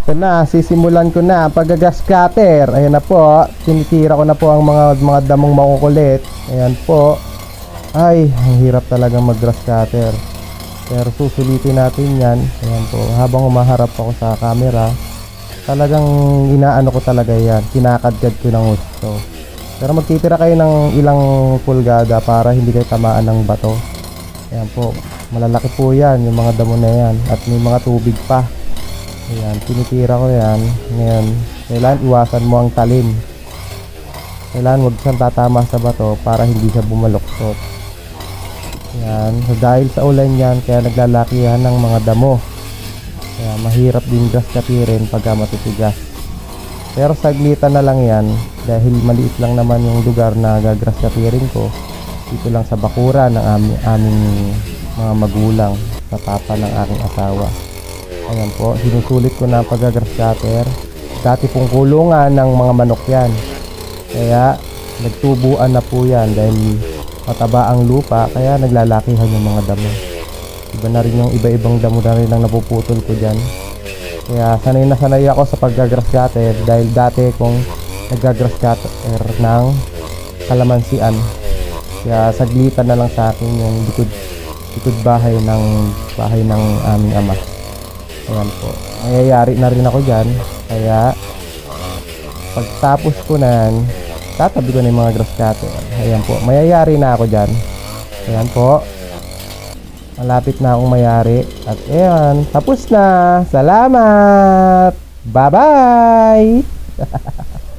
Ito na, sisimulan ko na ang paggagas cutter. Ayan na po, tinitira ko na po ang mga mga damong makukulit. Ayan po. Ay, ang hirap talaga mag-grass cutter. Pero susulitin natin yan. Ayan po, habang umaharap ako sa camera, talagang inaano ko talaga yan. Kinakadkad ko ng gusto. Pero magtitira kayo ng ilang pulgada para hindi kayo tamaan ng bato. Ayan po, malalaki po yan, yung mga damo na yan. At may mga tubig pa. Ayan, tinitira ko yan. Ngayon, kailangan iwasan mo ang talim. Kailangan huwag siyang tatama sa bato para hindi siya bumaloktot. Ayan, so dahil sa ulan yan, kaya naglalakihan ng mga damo. Kaya mahirap din grass katirin pagka matitigas. Pero saglitan na lang yan dahil maliit lang naman yung lugar na gagrass katirin ko. Dito lang sa bakura ng aming, aming mga magulang sa papa ng aking asawa. Ayan po, sinusulit ko na ang pagagrass cutter. Dati pong kulungan ng mga manok yan. Kaya nagtubuan na po yan dahil mataba ang lupa kaya naglalakihan yung mga damo. Iba na rin yung iba-ibang damo na rin ang napuputol ko dyan. Kaya sanay na sanay ako sa paggagrass cutter dahil dati kong naggagrass cutter ng kalamansian. Kaya saglitan na lang sa akin yung likod, likod bahay ng bahay ng aming ama. Ayan po. Mayayari na rin ako dyan. Kaya pagtapos ko na yan, tatabi ko na yung mga grass cutter. Ayan po. Mayayari na ako dyan. Ayan po. Malapit na akong mayari. At ayan, tapos na. Salamat! Bye-bye!